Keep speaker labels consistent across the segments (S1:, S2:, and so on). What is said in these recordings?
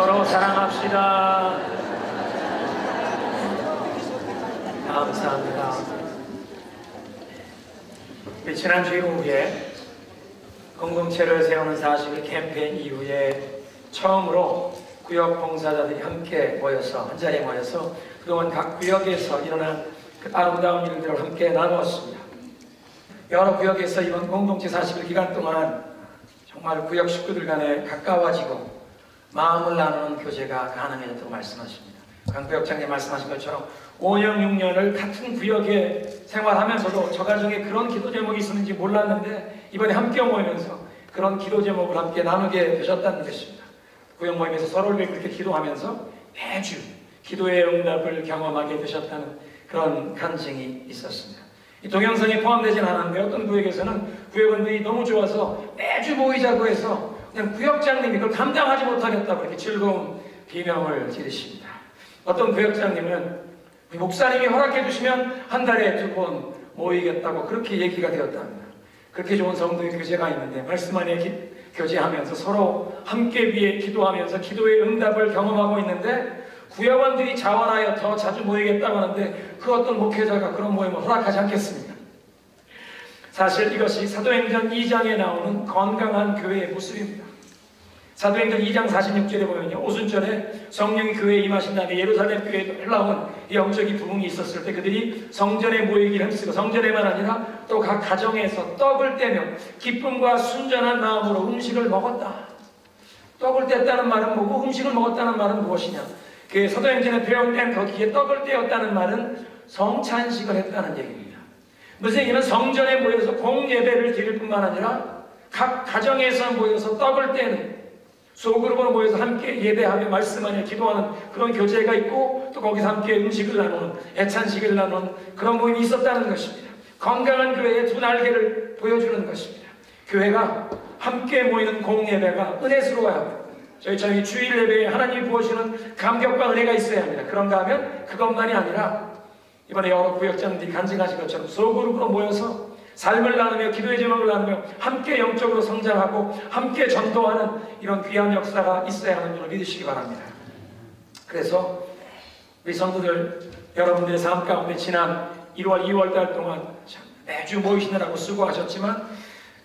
S1: 서로 사랑합시다. 감사합니다. 우리 지난주 오후에 공동체를 세우는 40일 캠페인 이후에 처음으로 구역 봉사자들이 함께 모여서 한 자리에 모여서 그동안 각 구역에서 일어난 그 아름다운 일들을 함께 나누었습니다. 여러 구역에서 이번 공동체 40일 기간 동안 정말 구역 식구들 간에 가까워지고 마음을 나누는 교제가 가능해졌다고 말씀하십니다. 강 구역장님 말씀하신 것처럼 5년, 6년을 같은 구역에 생활하면서도 저 가정에 그런 기도 제목이 있었는지 몰랐는데 이번에 함께 모이면서 그런 기도 제목을 함께 나누게 되셨다는 것입니다. 구역 모임에서 서로를 그렇게 기도하면서 매주 기도의 응답을 경험하게 되셨다는 그런 간증이 있었습니다. 이 동영상에 포함되진 않았는데 어떤 구역에서는 구역원들이 너무 좋아서 매주 모이자고 해서 그냥 구역장님이 그걸 감당하지 못하겠다고 이렇게 즐거운 비명을 지르십니다. 어떤 구역장님은 목사님이 허락해 주시면 한 달에 두 번 모이겠다고 그렇게 얘기가 되었답니다. 그렇게 좋은 성도의 교제가 있는데 말씀 안에 기, 교제하면서 서로 함께 위해 기도하면서 기도의 응답을 경험하고 있는데 구역원들이 자원하여 더 자주 모이겠다고 하는데 그 어떤 목회자가 그런 모임을 허락하지 않겠습니다. 사실 이것이 사도행전 2장에 나오는 건강한 교회의 모습입니다. 사도행전 2장 46절에 보면요. 오순절에 성령이 교회에 임하신 다음에 예루살렘 교회에 흘러온 영적인 부흥이 있었을 때 그들이 성전에 모이기를 힘쓰고 성전에만 아니라 또 각 가정에서 떡을 떼며 기쁨과 순전한 마음으로 음식을 먹었다. 떡을 뗐다는 말은 뭐고 음식을 먹었다는 말은 무엇이냐? 그 사도행전에 표현된 거기에 떡을 떼었다는 말은 성찬식을 했다는 얘기입니다. 무슨 얘기는 성전에 모여서 공예배를 드릴 뿐만 아니라 각 가정에서 모여서 떡을 떼는 소그룹으로 모여서 함께 예배하며 말씀 안에 기도하는 그런 교제가 있고 또 거기서 함께 음식을 나누는 애찬식을 나누는 그런 모임이 있었다는 것입니다. 건강한 교회의 두 날개를 보여주는 것입니다. 교회가 함께 모이는 공예배가 은혜스러워야 합니다. 저희 저희 주일 예배에 하나님이 부어주는 감격과 은혜가 있어야 합니다. 그런가 하면 그것만이 아니라 이번에 여러 구역장들이 간증하신 것처럼 소그룹으로 모여서 삶을 나누며 기도의 제목을 나누며 함께 영적으로 성장하고 함께 전도하는 이런 귀한 역사가 있어야 하는 줄 믿으시기 바랍니다. 그래서 우리 성도들 여러분들의 삶 가운데 지난 1월, 2월 달 동안 매주 모이시느라고 수고하셨지만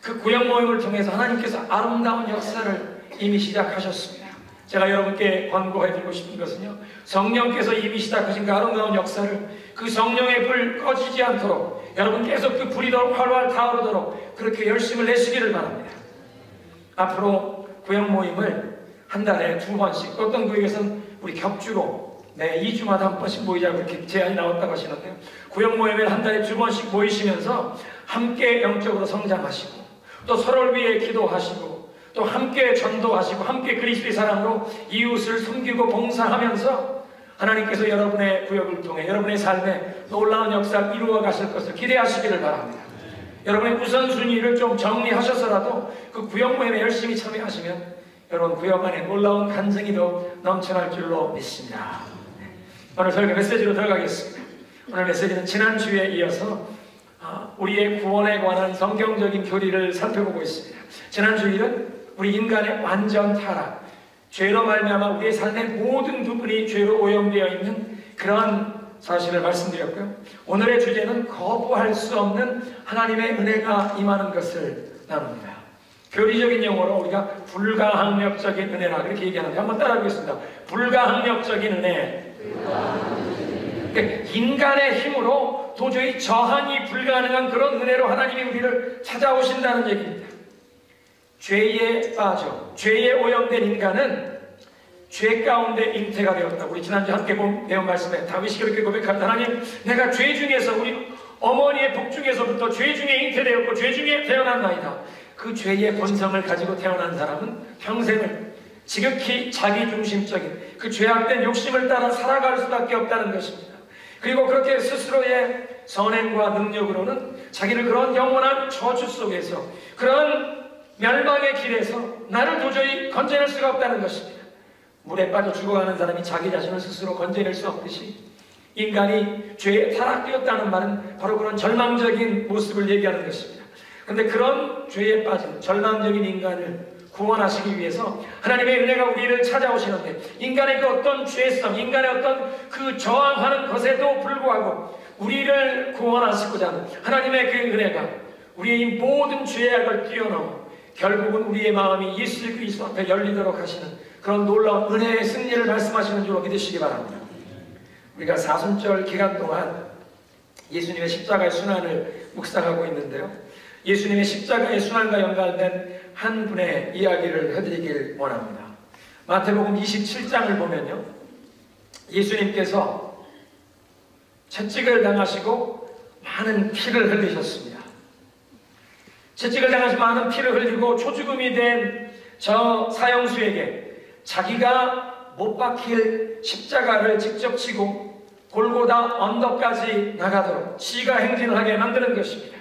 S1: 그 구역 모임을 통해서 하나님께서 아름다운 역사를 이미 시작하셨습니다. 제가 여러분께 권고해드리고 싶은 것은요. 성령께서 이미 시작하신 그 아름다운 역사를 그 성령의 불 꺼지지 않도록 여러분 계속 그 불이 더 활활 타오르도록 그렇게 열심을 내시기를 바랍니다. 앞으로 구역 모임을 한 달에 두 번씩 어떤 구역에서는 우리 격주로 네, 2주마다 한 번씩 모이자고 이렇게 제안이 나왔다고 하시는데요. 구역 모임을 한 달에 두 번씩 모이시면서 함께 영적으로 성장하시고 또 서로를 위해 기도하시고 또 함께 전도하시고 함께 그리스도의 사랑으로 이웃을 섬기고 봉사하면서 하나님께서 여러분의 구역을 통해 여러분의 삶에 놀라운 역사를 이루어 가실 것을 기대하시기를 바랍니다. 여러분의 우선순위를 좀 정리하셔서라도 그 구역 모임에 열심히 참여하시면 여러분 구역 안에 놀라운 간증이 더 넘쳐날 줄로 믿습니다. 오늘 설교 메시지로 들어가겠습니다. 오늘 메시지는 지난주에 이어서 우리의 구원에 관한 성경적인 교리를 살펴보고 있습니다. 지난 주일은 우리 인간의 완전 타락, 죄로 말미암아 우리의 삶의 모든 부분이 죄로 오염되어 있는 그러한 사실을 말씀드렸고요. 오늘의 주제는 거부할 수 없는 하나님의 은혜가 임하는 것을 나눕니다. 교리적인 용어로 우리가 불가항력적인 은혜라 그렇게 얘기하는데 한번 따라하겠습니다. 불가항력적인 은혜. 그러니까 인간의 힘으로 도저히 저항이 불가능한 그런 은혜로 하나님이 우리를 찾아오신다는 얘기입니다. 죄에 빠져 죄에 오염된 인간은 죄 가운데 잉태가 되었다. 우리 지난주 함께 본 배운 말씀에 다윗이 그렇게 고백합니다. 하나님, 내가 죄 중에서 우리 어머니의 복 중에서부터 죄 중에 잉태되었고 죄 중에 태어난 나이다. 그 죄의 본성을 가지고 태어난 사람은 평생을 지극히 자기중심적인 그 죄악된 욕심을 따라 살아갈 수밖에 없다는 것입니다. 그리고 그렇게 스스로의 선행과 능력으로는 자기를 그런 영원한 저주 속에서 그런 멸망의 길에서 나를 도저히 건져낼 수가 없다는 것입니다. 물에 빠져 죽어가는 사람이 자기 자신을 스스로 건져낼 수 없듯이 인간이 죄에 타락되었다는 말은 바로 그런 절망적인 모습을 얘기하는 것입니다. 그런데 그런 죄에 빠진 절망적인 인간을 구원하시기 위해서 하나님의 은혜가 우리를 찾아오시는데 인간의 그 어떤 죄성, 인간의 어떤 그 저항하는 것에도 불구하고 우리를 구원하시고자 하는 하나님의 그 은혜가 우리의 모든 죄악을 뛰어넘어 결국은 우리의 마음이 예수 그리스도 앞에 열리도록 하시는 그런 놀라운 은혜의 승리를 말씀하시는 줄로 믿으시기 바랍니다. 우리가 사순절 기간 동안 예수님의 십자가의 순환을 묵상하고 있는데요. 예수님의 십자가의 순환과 연관된 한 분의 이야기를 해드리길 원합니다. 마태복음 27장을 보면요. 예수님께서 채찍을 당하시고 많은 피를 흘리셨습니다. 채찍을 당하시 많은 피를 흘리고 초죽음이 된 저 사형수에게 자기가 못 박힐 십자가를 직접 치고 골고다 언덕까지 나가도록 지가 행진을 하게 만드는 것입니다.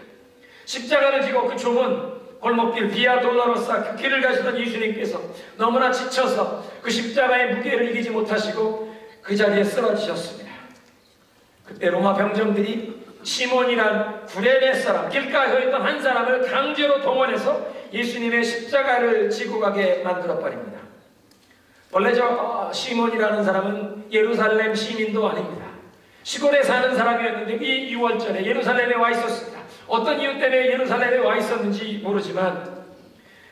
S1: 십자가를 지고 그 좁은 골목길 비아 돌라로사 그 길을 가시던 예수님께서 너무나 지쳐서 그 십자가의 무게를 이기지 못하시고 그 자리에 쓰러지셨습니다. 그때 로마 병정들이 시몬이란 구레네 사람, 길가에 서 있던 한 사람을 강제로 동원해서 예수님의 십자가를 지고 가게 만들어 버립니다. 원래 저 어, 시몬이라는 사람은 예루살렘 시민도 아닙니다. 시골에 사는 사람이었는데 이 6월절에 예루살렘에 와 있었습니다. 어떤 이유 때문에 예루살렘에 와 있었는지 모르지만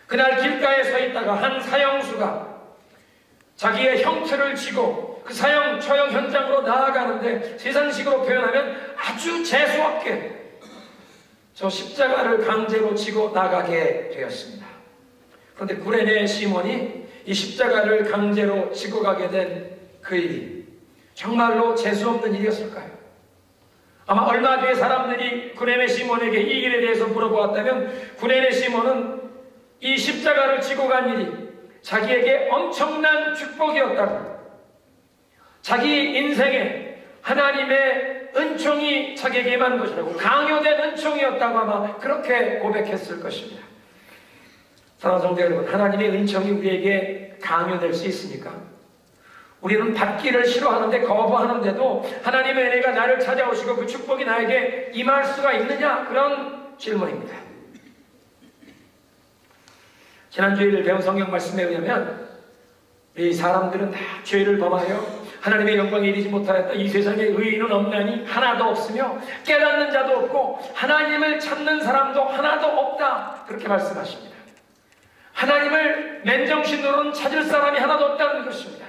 S1: 그날 길가에 서 있다가 한 사형수가 자기의 형체를 쥐고 그 사형 처형 현장으로 나아가는데 세상식으로 표현하면 아주 재수없게 저 십자가를 강제로 지고 나가게 되었습니다. 그런데 구레네 시몬이 이 십자가를 강제로 지고 가게 된 그 일이 정말로 재수없는 일이었을까요? 아마 얼마 뒤에 사람들이 구레네 시몬에게 이 일에 대해서 물어보았다면 구레네 시몬은 이 십자가를 지고 간 일이 자기에게 엄청난 축복이었다고 자기 인생에 하나님의 은총이 자기에게 임한 것이라고 강요된 은총이었다고 아마 그렇게 고백했을 것입니다. 사랑하는 성도 여러분 하나님의 은총이 우리에게 강요될 수 있습니까? 우리는 받기를 싫어하는데 거부하는데도 하나님의 은혜가 나를 찾아오시고 그 축복이 나에게 임할 수가 있느냐? 그런 질문입니다. 지난주일 배운 성경 말씀에 의하면 이 사람들은 다 죄를 범하여 하나님의 영광에 이르지 못하였다. 이 세상에 의인은 없나니 하나도 없으며 깨닫는 자도 없고 하나님을 찾는 사람도 하나도 없다. 그렇게 말씀하십니다. 하나님을 맨정신으로는 찾을 사람이 하나도 없다는 것입니다.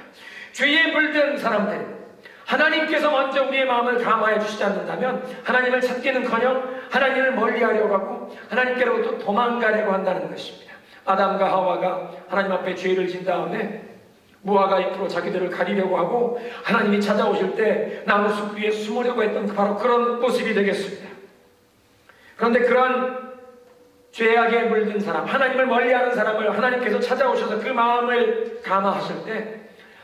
S1: 죄에 물든 사람들 하나님께서 먼저 우리의 마음을 감화해 주시지 않는다면 하나님을 찾기는커녕 하나님을 멀리하려고 하고 하나님께로부터 도망가려고 한다는 것입니다. 아담과 하와가 하나님 앞에 죄를 진 다음에 무화과 잎으로 자기들을 가리려고 하고 하나님이 찾아오실 때 나무 숲 위에 숨으려고 했던 그 바로 그런 모습이 되겠습니다. 그런데 그런 죄악에 물든 사람, 하나님을 멀리하는 사람을 하나님께서 찾아오셔서 그 마음을 감화하실 때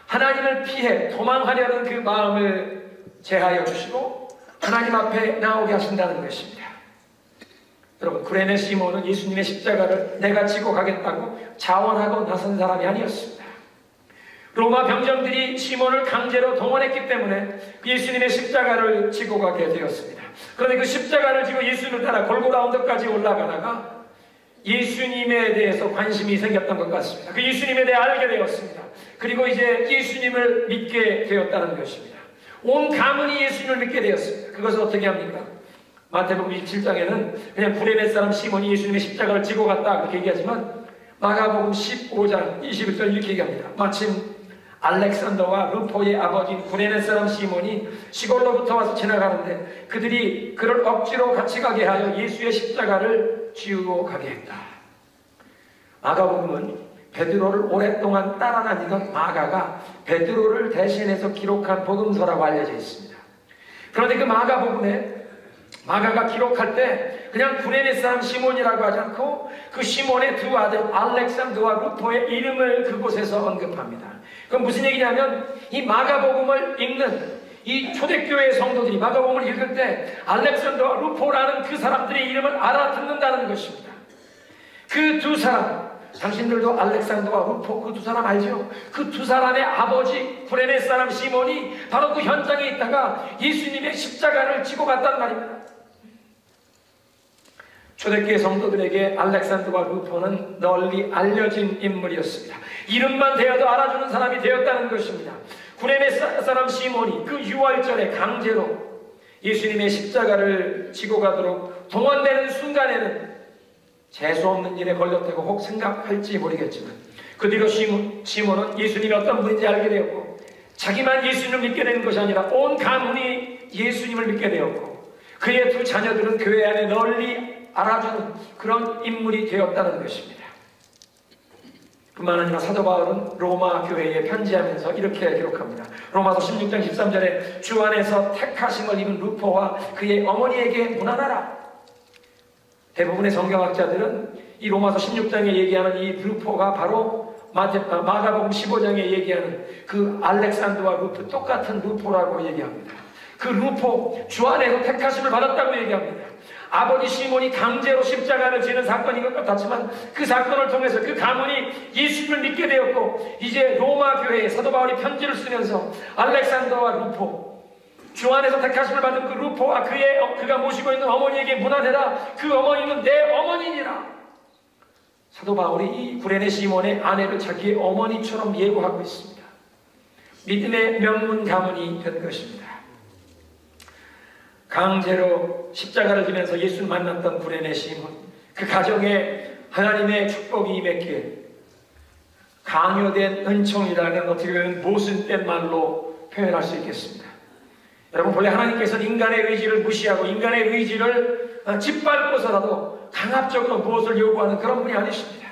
S1: 하나님을 피해 도망하려는 그 마음을 제하여 주시고 하나님 앞에 나오게 하신다는 것입니다. 여러분 구레네 시몬은 예수님의 십자가를 내가 지고 가겠다고 자원하고 나선 사람이 아니었습니다. 로마 병정들이 시몬을 강제로 동원했기 때문에 예수님의 십자가를 지고 가게 되었습니다. 그런데 그 십자가를 지고 예수님을 따라 골고라 언덕까지 올라가다가 예수님에 대해서 관심이 생겼던 것 같습니다. 그 예수님에 대해 알게 되었습니다. 그리고 이제 예수님을 믿게 되었다는 것입니다. 온 가문이 예수님을 믿게 되었습니다. 그것을 어떻게 합니까? 마태복음 27장에는 그냥 구레네 사람 시몬이 예수님의 십자가를 지고 갔다 그렇게 얘기하지만 마가복음 15장 21절 이렇게 얘기합니다. 마침 알렉산더와 루포의 아버지인 구레네 사람 시몬이 시골로부터 와서 지나가는데 그들이 그를 억지로 같이 가게 하여 예수의 십자가를 지우고 가게 했다. 마가복음은 베드로를 오랫동안 따라다니던 마가가 베드로를 대신해서 기록한 복음서라고 알려져 있습니다. 그런데 그 마가 복음에 마가가 기록할 때 그냥 구레네 사람 시몬이라고 하지 않고 그 시몬의 두 아들 알렉산드와 루포의 이름을 그곳에서 언급합니다. 그건 무슨 얘기냐면 이 마가복음을 읽는 이 초대교회 성도들이 마가복음을 읽을 때 알렉산드와 루포라는 그 사람들의 이름을 알아듣는다는 것입니다. 그 두 사람 당신들도 알렉산더와 루포 그 두 사람 알죠? 그 두 사람의 아버지 구레네 사람 시몬이 바로 그 현장에 있다가 예수님의 십자가를 지고 갔단 말입니다. 초대교회 성도들에게 알렉산더와 루포는 널리 알려진 인물이었습니다. 이름만 되어도 알아주는 사람이 되었다는 것입니다. 구레네 사람 시몬이 그 유월절에 강제로 예수님의 십자가를 지고 가도록 동원되는 순간에는 재수없는 일에 걸렸다고 혹 생각할지 모르겠지만 그 뒤로 시몬, 시몬은 예수님이 어떤 분인지 알게 되었고 자기만 예수님을 믿게 되는 것이 아니라 온 가문이 예수님을 믿게 되었고 그의 두 자녀들은 교회 안에 널리 알아주는 그런 인물이 되었다는 것입니다. 뿐만 아니라 사도 바울은 로마 교회에 편지하면서 이렇게 기록합니다. 로마서 16장 13절에 주 안에서 택하심을 입은 루포와 그의 어머니에게 문안하라. 대부분의 성경학자들은 이 로마서 16장에 얘기하는 이 루포가 바로 아, 마가복음 15장에 얘기하는 그 알렉산드와 루포 똑같은 루포라고 얘기합니다. 그 루포 주 안에서 택하심을 받았다고 얘기합니다. 아버지 시몬이 강제로 십자가를 지는 사건인 것 같았지만 그 사건을 통해서 그 가문이 예수님을 믿게 되었고 이제 로마 교회에 사도 바울이 편지를 쓰면서 알렉산더와 루포 주 안에서 택하심을 받은 그 루포와 그의 어, 그가 모시고 있는 어머니에게 문안해라 그 어머니는 내 어머니니라 사도 바울이 이 구레네 시몬의 아내를 자기의 어머니처럼 예고하고 있습니다. 믿음의 명문 가문이 된 것입니다. 강제로 십자가를 지면서 예수를 만났던 구레네 시몬 그 가정에 하나님의 축복이 임했기에 강요된 은총이라는 어떻게 보면 모순된 말로 표현할 수 있겠습니다. 여러분 본래 하나님께서는 인간의 의지를 무시하고 인간의 의지를 어, 짓밟고서라도 강압적으로 무엇을 요구하는 그런 분이 아니십니다.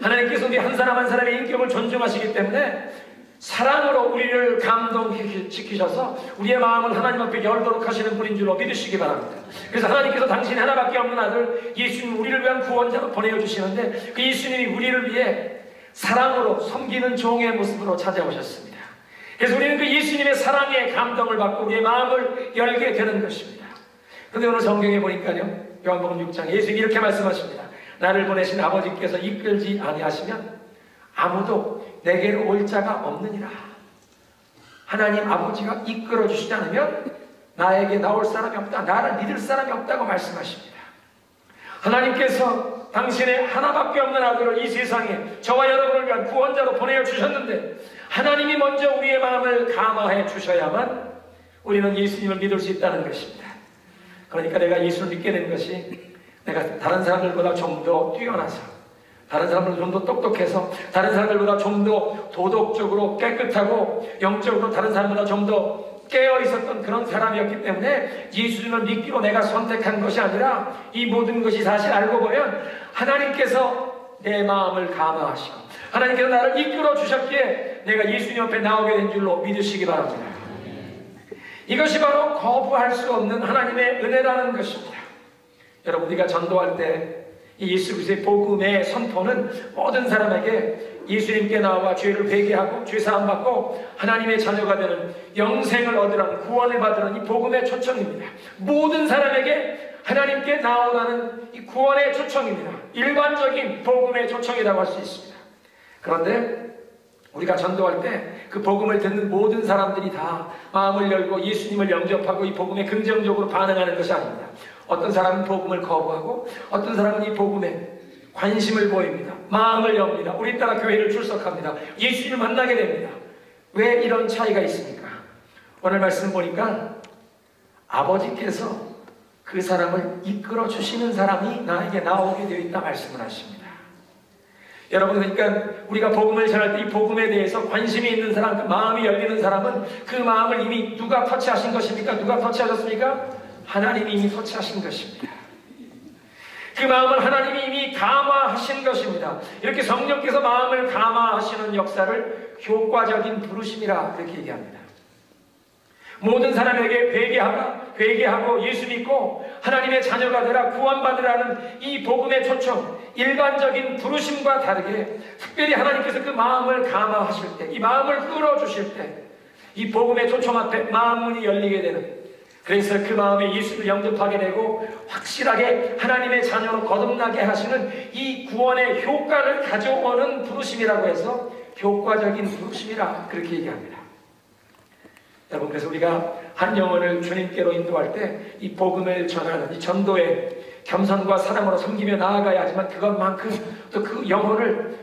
S1: 하나님께서 우리 한 사람 한 사람의 인격을 존중하시기 때문에 사랑으로 우리를 감동시키셔서 우리의 마음을 하나님 앞에 열도록 하시는 분인 줄로 믿으시기 바랍니다. 그래서 하나님께서 당신 하나밖에 없는 아들 예수님 우리를 위한 구원자로 보내주시는데 그 예수님이 우리를 위해 사랑으로 섬기는 종의 모습으로 찾아오셨습니다. 그래서 우리는 그 예수님의 사랑에 감동을 받고 우리의 마음을 열게 되는 것입니다. 그런데 오늘 성경에 보니까요. 요한복음 6장 예수님이 이렇게 말씀하십니다. 나를 보내신 아버지께서 이끌지 아니하시면 아무도 내게로 올 자가 없느니라. 하나님 아버지가 이끌어 주시지 않으면 나에게 나올 사람이 없다. 나를 믿을 사람이 없다고 말씀하십니다. 하나님께서 당신의 하나밖에 없는 아들을 이 세상에 저와 여러분을 위한 구원자로 보내어 주셨는데 하나님이 먼저 우리의 마음을 감화해 주셔야만 우리는 예수님을 믿을 수 있다는 것입니다. 그러니까 내가 예수를 믿게 된 것이 내가 다른 사람들보다 좀 더 뛰어나서 다른 사람들보다 좀 더 똑똑해서 다른 사람들보다 좀 더 도덕적으로 깨끗하고 영적으로 다른 사람보다 좀 더 깨어 있었던 그런 사람이었기 때문에 예수님을 믿기로 내가 선택한 것이 아니라 이 모든 것이 사실 알고 보면 하나님께서 내 마음을 감화하시고 하나님께서 나를 이끌어 주셨기에 내가 예수님 옆에 나오게 된 줄로 믿으시기 바랍니다. 이것이 바로 거부할 수 없는 하나님의 은혜라는 것입니다. 여러분 우리가 전도할 때 예수 그리스도의 복음의 선포는 모든 사람에게 예수님께 나와 죄를 회개하고 죄 사함 받고 하나님의 자녀가 되는 영생을 얻으라는 구원을 받으라는 이 복음의 초청입니다. 모든 사람에게 하나님께 나오라는 이 구원의 초청입니다. 일반적인 복음의 초청이라고 할 수 있습니다. 그런데 우리가 전도할 때 그 복음을 듣는 모든 사람들이 다 마음을 열고 예수님을 영접하고 이 복음에 긍정적으로 반응하는 것이 아닙니다. 어떤 사람은 복음을 거부하고 어떤 사람은 이 복음에 관심을 보입니다. 마음을 엽니다. 우리 따라 교회를 출석합니다. 예수님을 만나게 됩니다. 왜 이런 차이가 있습니까? 오늘 말씀 보니까 아버지께서 그 사람을 이끌어 주시는 사람이 나에게 나오게 되어 있다 말씀을 하십니다. 여러분 그러니까 우리가 복음을 전할 때 이 복음에 대해서 관심이 있는 사람, 그 마음이 열리는 사람은 그 마음을 이미 누가 터치하신 것입니까? 누가 터치하셨습니까? 하나님이 이미 터치하신 것입니다. 그 마음을 하나님이 이미 감화하신 것입니다. 이렇게 성령께서 마음을 감화하시는 역사를 효과적인 부르심이라 그렇게 얘기합니다. 모든 사람에게 회개하라, 회개하고 예수 믿고 하나님의 자녀가 되라 구원받으라는 이 복음의 초청, 일반적인 부르심과 다르게 특별히 하나님께서 그 마음을 감화하실 때, 이 마음을 끌어주실 때, 이 복음의 초청 앞에 마음문이 열리게 되는 그래서 그 마음에 예수를 영접하게 되고 확실하게 하나님의 자녀로 거듭나게 하시는 이 구원의 효과를 가져오는 부르심이라고 해서 효과적인 부르심이라 그렇게 얘기합니다. 여러분 그래서 우리가 한 영혼을 주님께로 인도할 때 이 복음을 전하는 이 전도의 겸손과 사랑으로 섬기며 나아가야 하지만 그것만큼 또 그 영혼을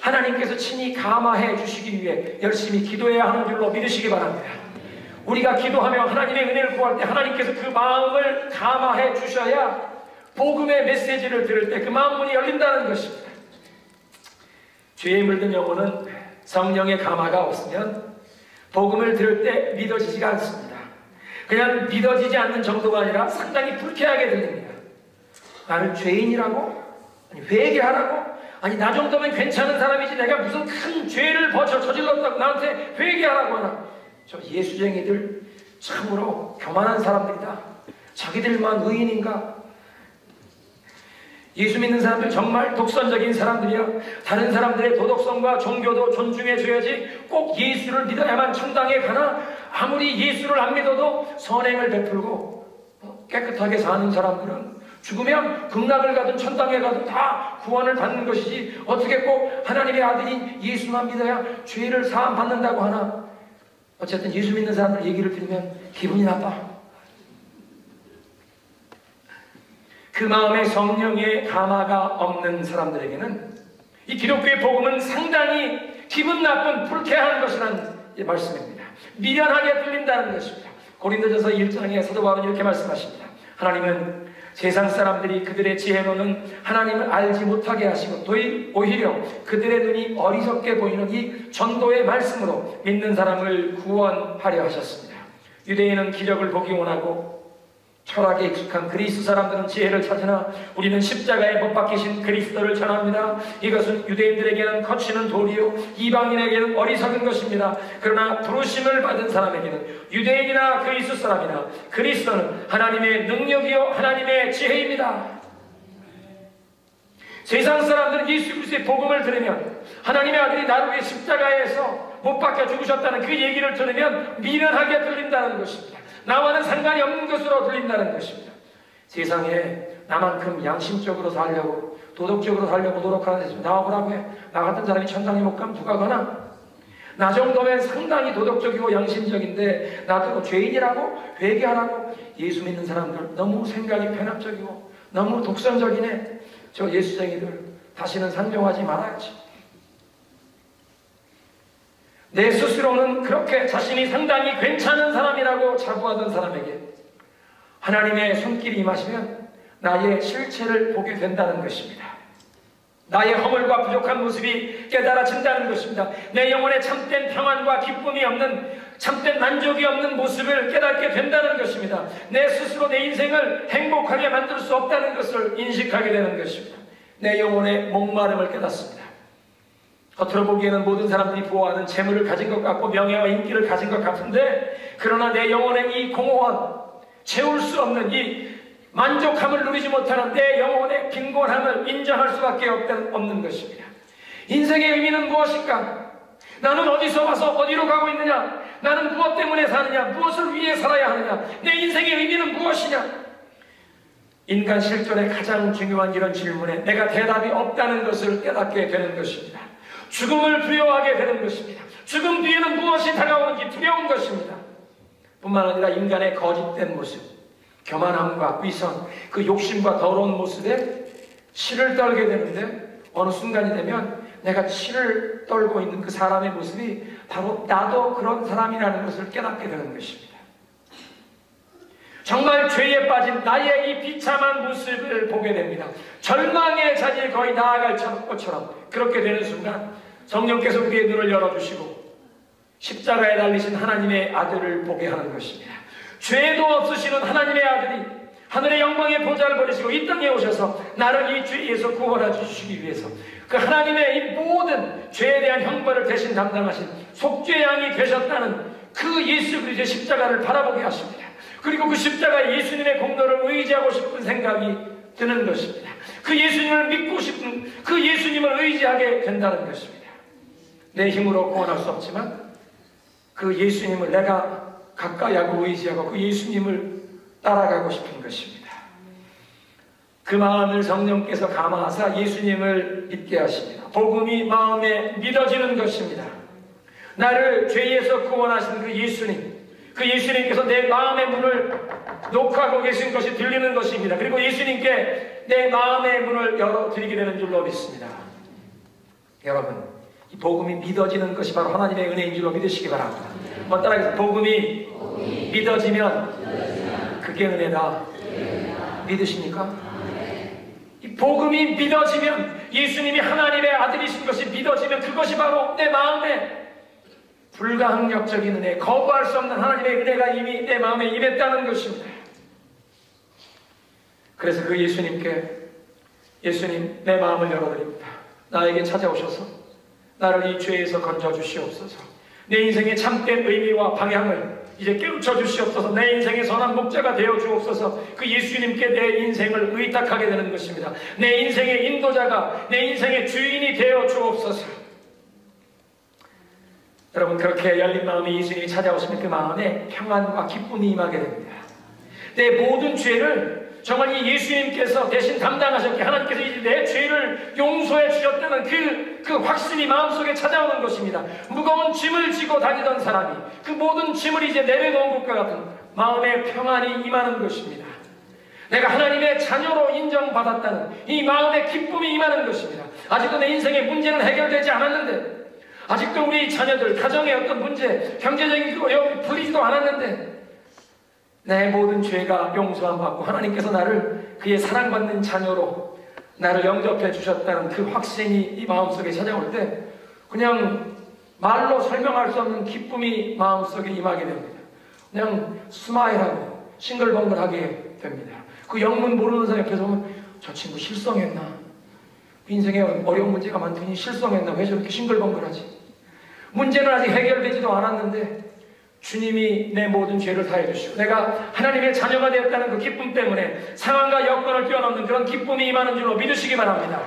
S1: 하나님께서 친히 감화해 주시기 위해 열심히 기도해야 하는 줄로 믿으시기 바랍니다. 우리가 기도하며 하나님의 은혜를 구할 때 하나님께서 그 마음을 감화해 주셔야 복음의 메시지를 들을 때 그 마음 문이 열린다는 것입니다. 죄에 물든 영혼은 성령의 감화가 없으면 복음을 들을 때 믿어지지가 않습니다. 그냥 믿어지지 않는 정도가 아니라 상당히 불쾌하게 들립니다. 나를 죄인이라고? 아니, 회개하라고? 아니, 나 정도면 괜찮은 사람이지. 내가 무슨 큰 죄를 버쳐 저질렀다고 나한테 회개하라고 하나? 저 예수쟁이들 참으로 교만한 사람들이다. 자기들만 의인인가? 예수 믿는 사람들 정말 독선적인 사람들이야. 다른 사람들의 도덕성과 종교도 존중해줘야지 꼭 예수를 믿어야만 천당에 가나? 아무리 예수를 안 믿어도 선행을 베풀고 깨끗하게 사는 사람들은 죽으면 극락을 가든 천당에 가든 다 구원을 받는 것이지 어떻게 꼭 하나님의 아들인 예수만 믿어야 죄를 사함 받는다고 하나? 어쨌든 예수 믿는 사람들 얘기를 들으면 기분이 나빠. 그 마음에 성령의 감화가 없는 사람들에게는 이 기독교의 복음은 상당히 기분 나쁜 불쾌한 것이라는 말씀입니다. 미련하게 들린다는 것입니다. 고린도전서 1장에 사도 바울은 이렇게 말씀하십니다. 하나님은 세상 사람들이 그들의 지혜로는 하나님을 알지 못하게 하시고 오히려 그들의 눈이 어리석게 보이는 이 전도의 말씀으로 믿는 사람을 구원하려 하셨습니다. 유대인은 기적을 보기 원하고 철학에 익숙한 그리스 사람들은 지혜를 찾으나 우리는 십자가에 못 박히신 그리스도를 전합니다. 이것은 유대인들에게는 거치는 도리요 이방인에게는 어리석은 것입니다. 그러나 부르심을 받은 사람에게는 유대인이나 그리스 사람이나 그리스도는 하나님의 능력이요 하나님의 지혜입니다. 세상 사람들은 예수 그리스도의 복음을 들으면 하나님의 아들이 나를 위해 십자가에서 못 박혀 죽으셨다는 그 얘기를 들으면 미련하게 들린다는 것입니다. 나와는 상관이 없는 것으로 들린다는 것입니다. 세상에 나만큼 양심적으로 살려고 도덕적으로 살려고 노력하는 데서 나와보라고 해. 나 같은 사람이 천당에 못 가면 누가 가나? 나 정도면 상당히 도덕적이고 양심적인데 나도 죄인이라고 회개하라고 예수 믿는 사람들 너무 생각이 편합적이고 너무 독선적이네. 저 예수쟁이들 다시는 상종하지 말아야지. 내 스스로는 그렇게 자신이 상당히 괜찮은 사람이라고 자부하던 사람에게 하나님의 손길이 임하시면 나의 실체를 보게 된다는 것입니다. 나의 허물과 부족한 모습이 깨달아진다는 것입니다. 내 영혼에 참된 평안과 기쁨이 없는 참된 만족이 없는 모습을 깨닫게 된다는 것입니다. 내 스스로 내 인생을 행복하게 만들 수 없다는 것을 인식하게 되는 것입니다. 내 영혼의 목마름을 깨닫습니다. 겉으로 보기에는 모든 사람들이 부호하는 재물을 가진 것 같고 명예와 인기를 가진 것 같은데 그러나 내 영혼의 이 공허한 채울 수 없는 이 만족함을 누리지 못하는 내 영혼의 빈곤함을 인정할 수밖에 없는 것입니다. 인생의 의미는 무엇일까? 나는 어디서 와서 어디로 가고 있느냐? 나는 무엇 때문에 사느냐? 무엇을 위해 살아야 하느냐? 내 인생의 의미는 무엇이냐? 인간 실존의 가장 중요한 이런 질문에 내가 대답이 없다는 것을 깨닫게 되는 것입니다. 죽음을 두려워하게 되는 것입니다. 죽음 뒤에는 무엇이 다가오는지 두려운 것입니다. 뿐만 아니라 인간의 거짓된 모습, 교만함과 위선, 그 욕심과 더러운 모습에 치를 떨게 되는데 어느 순간이 되면 내가 치를 떨고 있는 그 사람의 모습이 바로 나도 그런 사람이라는 것을 깨닫게 되는 것입니다. 정말 죄에 빠진 나의 이 비참한 모습을 보게 됩니다. 절망의 자리에 거의 나아갈 것처럼 그렇게 되는 순간 성령께서 우리의 눈을 열어주시고 십자가에 달리신 하나님의 아들을 보게 하는 것입니다. 죄도 없으시는 하나님의 아들이 하늘의 영광의 보좌를 버리시고 이 땅에 오셔서 나를 이 죄에서 구원해 주시기 위해서 그 하나님의 이 모든 죄에 대한 형벌을 대신 담당하신 속죄양이 되셨다는 그 예수 그리스도의 십자가를 바라보게 하십니다. 그리고 그 십자가 예수님의 공로를 의지하고 싶은 생각이 드는 것입니다. 그 예수님을 믿고 싶은 그 예수님을 의지하게 된다는 것입니다. 내 힘으로 구원할 수 없지만 그 예수님을 내가 가까이 하고 의지하고 그 예수님을 따라가고 싶은 것입니다. 그 마음을 성령께서 감화하사 예수님을 믿게 하십니다. 복음이 마음에 믿어지는 것입니다. 나를 죄에서 구원하신 그 예수님, 그 예수님께서 내 마음의 문을 녹화하고 계신 것이 들리는 것입니다. 그리고 예수님께 내 마음의 문을 열어드리게 되는 줄로 믿습니다. 여러분, 이 복음이 믿어지는 것이 바로 하나님의 은혜인 줄로 믿으시기 바랍니다. 뭐 따라해서 복음이 믿어지면 그게 은혜다. 믿으십니까? 이 복음이 믿어지면 예수님이 하나님의 아들이신 것이 믿어지면 그것이 바로 내 마음에 불가항력적인 은혜, 거부할 수 없는 하나님의 은혜가 이미 내 마음에 임했다는 것입니다. 그래서 그 예수님께 예수님 내 마음을 열어드립니다. 나에게 찾아오셔서 나를 이 죄에서 건져 주시옵소서. 내 인생의 참된 의미와 방향을 이제 깨우쳐 주시옵소서. 내 인생의 선한 목자가 되어 주옵소서. 그 예수님께 내 인생을 의탁하게 되는 것입니다. 내 인생의 인도자가 내 인생의 주인이 되어 주옵소서. 여러분 그렇게 열린 마음이 예수님이 찾아오시면 그 마음에 평안과 기쁨이 임하게 됩니다. 내 모든 죄를 정말 이 예수님께서 대신 담당하셨기에 하나님께서 내 죄를 용서해 주셨다는 그, 그 확신이 마음속에 찾아오는 것입니다. 무거운 짐을 지고 다니던 사람이 그 모든 짐을 이제 내려놓은 것과 같은 마음의 평안이 임하는 것입니다. 내가 하나님의 자녀로 인정받았다는 이 마음의 기쁨이 임하는 것입니다. 아직도 내 인생의 문제는 해결되지 않았는데 아직도 우리 자녀들, 가정의 어떤 문제, 경제적인 어려움이 풀리지도 않았는데 내 모든 죄가 용서함 받고 하나님께서 나를 그의 사랑받는 자녀로 나를 영접해 주셨다는 그 확신이 이 마음속에 찾아올 때 그냥 말로 설명할 수 없는 기쁨이 마음속에 임하게 됩니다. 그냥 스마일하고 싱글벙글하게 됩니다. 그 영문 모르는 사람 옆에서 보면 저 친구 실성했나? 인생에 어려운 문제가 많더니 실성했나? 왜 저렇게 싱글벙글하지? 문제는 아직 해결되지도 않았는데 주님이 내 모든 죄를 다해 주시고 내가 하나님의 자녀가 되었다는 그 기쁨 때문에 상황과 여건을 뛰어넘는 그런 기쁨이 임하는 줄로 믿으시기 바랍니다.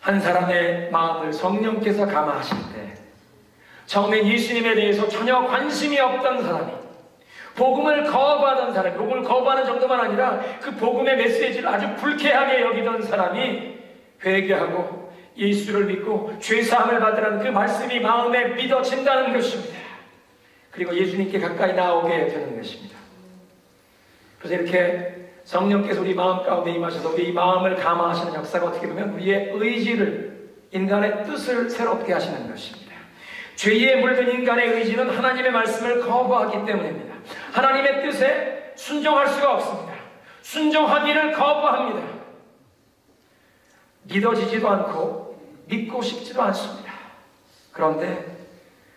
S1: 한 사람의 마음을 성령께서 감화하실 때 처음에 예수님에 대해서 전혀 관심이 없던 사람이 복음을 거부하던 사람이 복음을 거부하는 정도만 아니라 그 복음의 메시지를 아주 불쾌하게 여기던 사람이 회개하고 예수를 믿고 죄사함을 받으라는 그 말씀이 마음에 믿어진다는 것입니다. 그리고 예수님께 가까이 나오게 되는 것입니다. 그래서 이렇게 성령께서 우리 마음 가운데 임하셔서 우리 마음을 감화하시는 역사가 어떻게 보면 우리의 의지를 인간의 뜻을 새롭게 하시는 것입니다. 죄에 물든 인간의 의지는 하나님의 말씀을 거부하기 때문입니다. 하나님의 뜻에 순종할 수가 없습니다. 순종하기를 거부합니다. 믿어지지도 않고 믿고 싶지도 않습니다. 그런데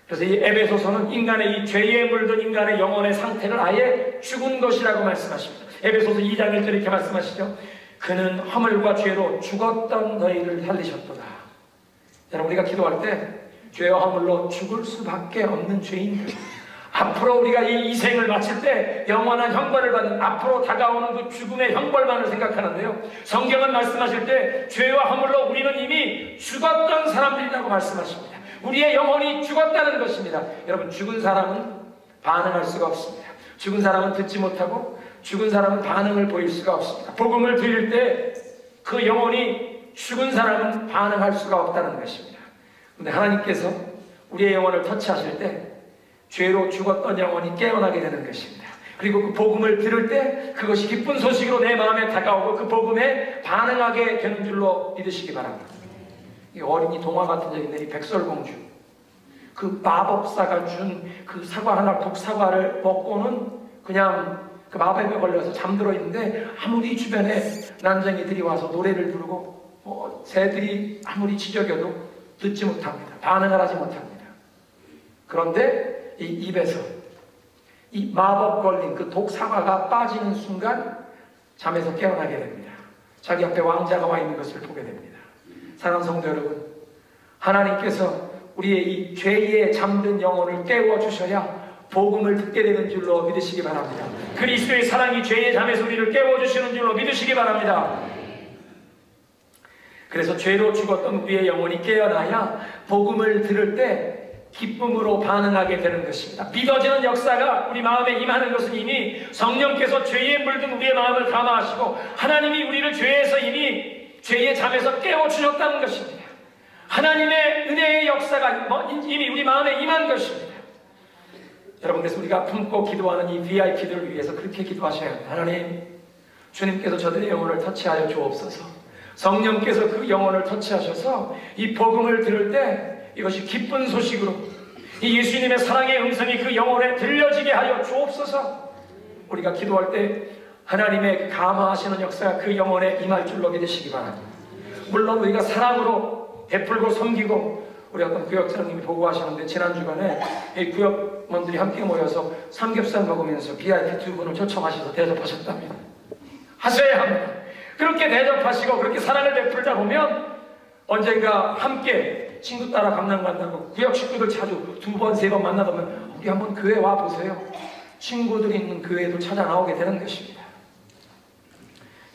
S1: 그래서 이 에베소서는 인간의 이 죄에 물든 인간의 영혼의 상태를 아예 죽은 것이라고 말씀하십니다. 에베소서 2장 1절 이렇게 말씀하시죠. 그는 허물과 죄로 죽었던 너희를 살리셨도다. 여러분 우리가 기도할 때 죄와 허물로 죽을 수밖에 없는 죄인들 앞으로 우리가 이 이생을 마칠 때 영원한 형벌을 받는 앞으로 다가오는 그 죽음의 형벌만을 생각하는데요. 성경은 말씀하실 때 죄와 허물로 우리는 이미 죽었던 사람들이라고 말씀하십니다. 우리의 영혼이 죽었다는 것입니다. 여러분 죽은 사람은 반응할 수가 없습니다. 죽은 사람은 듣지 못하고 죽은 사람은 반응을 보일 수가 없습니다. 복음을 드릴 때 그 영혼이 죽은 사람은 반응할 수가 없다는 것입니다. 근데 하나님께서 우리의 영혼을 터치하실 때 죄로 죽었던 영혼이 깨어나게 되는 것입니다. 그리고 그 복음을 들을 때 그것이 기쁜 소식으로 내 마음에 다가오고 그 복음에 반응하게 되는 줄로 믿으시기 바랍니다. 이 어린이 동화 같은 적인데 이 백설공주 그 마법사가 준 그 사과 하나 독사과를 먹고는 그냥 그 마법에 걸려서 잠들어 있는데 아무리 주변에 난쟁이들이 와서 노래를 부르고 뭐 새들이 아무리 지적여도 듣지 못합니다. 반응을 하지 못합니다. 그런데 이 입에서 이 마법 걸린 그 독사과가 빠지는 순간 잠에서 깨어나게 됩니다. 자기 앞에 왕자가 와 있는 것을 보게 됩니다. 사랑하는 성도 여러분, 하나님께서 우리의 이 죄에 잠든 영혼을 깨워 주셔야 복음을 듣게 되는 줄로 믿으시기 바랍니다. 그리스도의 사랑이 죄의 잠에서 우리를 깨워 주시는 줄로 믿으시기 바랍니다. 그래서 죄로 죽었던 우리의 영혼이 깨어나야 복음을 들을 때 기쁨으로 반응하게 되는 것입니다. 믿어지는 역사가 우리 마음에 임하는 것은 이미 성령께서 죄에 물든 우리의 마음을 감화하시고 하나님이 우리를 죄에서 이미 죄의 잠에서 깨워주셨다는 것입니다. 하나님의 은혜의 역사가 뭐 이미 우리 마음에 임한 것입니다. 여러분 그래서 우리가 품고 기도하는 이 VIP들을 위해서 그렇게 기도하셔야 합니다. 하나님 주님께서 저들의 영혼을 터치하여 주옵소서. 성령께서 그 영혼을 터치하셔서 이 복음을 들을 때 이것이 기쁜 소식으로 이 예수님의 사랑의 음성이 그 영혼에 들려지게 하여 주옵소서. 우리가 기도할 때 하나님의 그 감화하시는 역사가 그 영혼에 임할 줄로 믿으시기 바랍니다. 물론 우리가 사랑으로 베풀고 섬기고 우리 어떤 구역장님이 보고하시는데 지난 주간에 이 구역원들이 함께 모여서 삼겹살 먹으면서 VIP 두 분을 초청하셔서 대접하셨답니다. 하셔야 합니다. 그렇게 대접하시고 그렇게 사랑을 베풀다 보면 언젠가 함께 친구 따라 강남 간다고 구역 식구들 자주 두 번, 세 번 만나다 보면 우리 한번 교회 와 보세요. 친구들이 있는 교회도 찾아 나오게 되는 것입니다.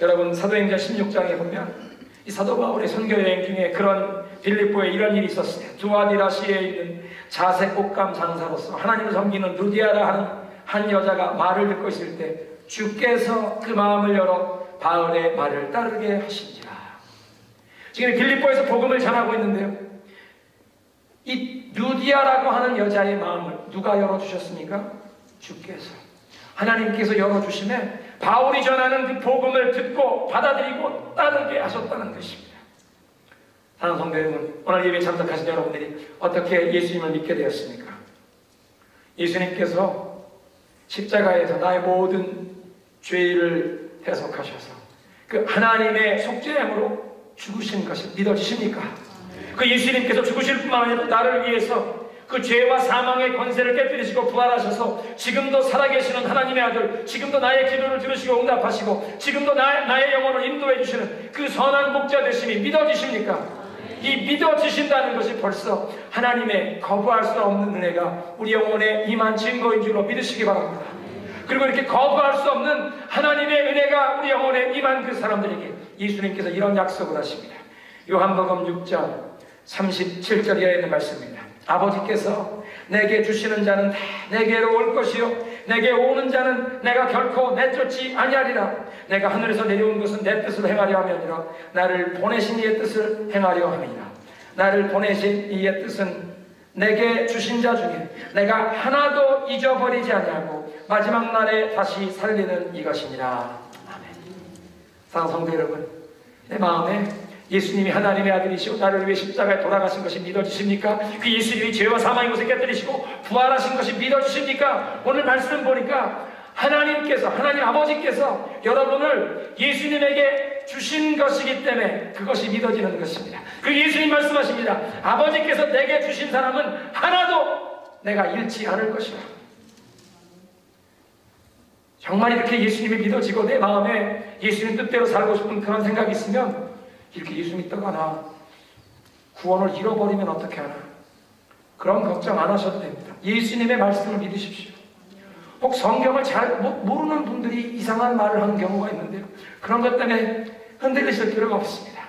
S1: 여러분 사도행전 16장에 보면 이 사도 바울의 선교 여행 중에 그런 빌립보에 이런 일이 있었어요. 두아디라시에 있는 자색 꽃감 장사로서 하나님을 섬기는 루디아라 하는 한 여자가 말을 듣고 있을 때 주께서 그 마음을 열어 바울의 말을 따르게 하신지라. 지금 빌립보에서 복음을 전하고 있는데요. 이 루디아라고 하는 여자의 마음을 누가 열어주셨습니까? 주께서. 하나님께서 열어주심에 바울이 전하는 그 복음을 듣고 받아들이고 따르게 하셨다는 것입니다. 사랑하는 성도 여러분, 오늘 예배에 참석하신 여러분들이 어떻게 예수님을 믿게 되었습니까? 예수님께서 십자가에서 나의 모든 죄를 해석하셔서 그 하나님의 속죄함으로 죽으신 것이 믿어지십니까? 그 예수님께서 죽으실 뿐만 아니라 나를 위해서 그 죄와 사망의 권세를 깨뜨리시고 부활하셔서 지금도 살아계시는 하나님의 아들, 지금도 나의 기도를 들으시고 응답하시고 지금도 나, 나의 영혼을 인도해 주시는 그 선한 목자 되심이 믿어지십니까? 이 믿어지신다는 것이 벌써 하나님의 거부할 수 없는 은혜가 우리 영혼에 임한 증거인 줄로 믿으시기 바랍니다. 그리고 이렇게 거부할 수 없는 하나님의 은혜가 우리 영혼에 임한 그 사람들에게 예수님께서 이런 약속을 하십니다. 요한복음 6장 37절에 있는 말씀입니다. 아버지께서 내게 주시는 자는 다 내게로 올 것이요. 내게 오는 자는 내가 결코 내쫓지 아니하리라. 내가 하늘에서 내려온 것은 내 뜻을 행하려 함이니라. 나를 보내신 이의 뜻을 행하려 함이니라. 나를 보내신 이의 뜻은 내게 주신 자 중에 내가 하나도 잊어버리지 아니하고 마지막 날에 다시 살리는 이것이니라. 아멘. 사랑성도 여러분 내 마음에 예수님이 하나님의 아들이시고 나를 위해 십자가에 돌아가신 것이 믿어지십니까? 그 예수님이 죄와 사망의 것을 깨뜨리시고 부활하신 것이 믿어지십니까? 오늘 말씀 보니까 하나님께서 하나님 아버지께서 여러분을 예수님에게 주신 것이기 때문에 그것이 믿어지는 것입니다. 그 예수님 말씀하십니다. 아버지께서 내게 주신 사람은 하나도 내가 잃지 않을 것이다. 정말 이렇게 예수님이 믿어지고 내 마음에 예수님 뜻대로 살고 싶은 그런 생각이 있으면 이렇게 예수 믿다가 나 구원을 잃어버리면 어떻게 하나? 그런 걱정 안 하셔도 됩니다. 예수님의 말씀을 믿으십시오. 혹 성경을 잘 모르는 분들이 이상한 말을 하는 경우가 있는데요. 그런 것 때문에 흔들리실 필요가 없습니다.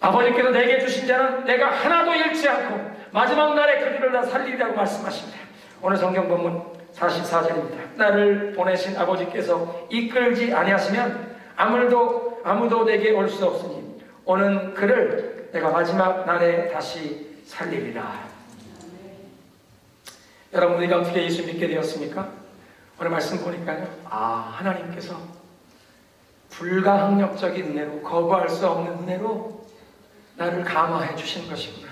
S1: 아버지께서 내게 주신 자는 내가 하나도 잃지 않고 마지막 날에 그들을 다 살리리라고 말씀하십니다. 오늘 성경 본문 44절입니다. 나를 보내신 아버지께서 이끌지 아니하시면 아무도 아무도 내게 올 수 없으니 오는 그를 내가 마지막 날에 다시 살리리라. 여러분 우리가 어떻게 예수 믿게 되었습니까? 오늘 말씀 보니까요. 아 하나님께서 불가항력적인 은혜로 거부할 수 없는 은혜로 나를 감화해 주신 것이구나.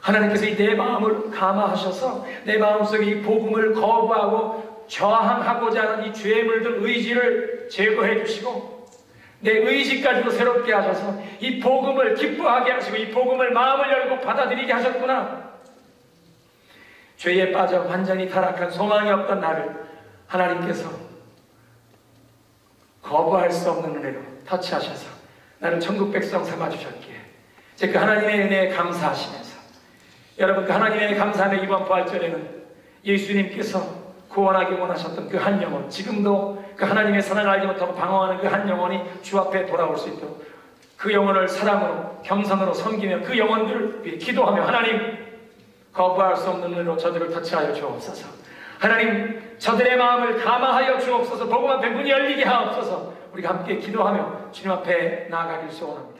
S1: 하나님께서 이 내 마음을 감화하셔서 내 마음속에 이 복음을 거부하고 저항하고자 하는 이 죄에 물든 의지를 제거해 주시고 내 의지까지도 새롭게 하셔서 이 복음을 기뻐하게 하시고 이 복음을 마음을 열고 받아들이게 하셨구나. 죄에 빠져 완전히 타락한 소망이 없던 나를 하나님께서 거부할 수 없는 은혜로 터치하셔서 나를 천국 백성 삼아주셨기에 그 하나님의 은혜에 감사하시면서 여러분 그 하나님의 감사함의 이번 부활절에는 예수님께서 구원하기 원하셨던 그 한 영혼 지금도 그 하나님의 사랑을 알지 못하고 방황하는 그 한 영혼이 주 앞에 돌아올 수 있도록 그 영혼을 사랑으로 경선으로 섬기며 그 영혼들을 위해 기도하며 하나님 거부할 수 없는 은혜로 저들을 터치하여 주옵소서. 하나님 저들의 마음을 감화하여 주옵소서. 복음 앞에 문이 열리게 하옵소서. 우리가 함께 기도하며 주님 앞에 나아가길 소원합니다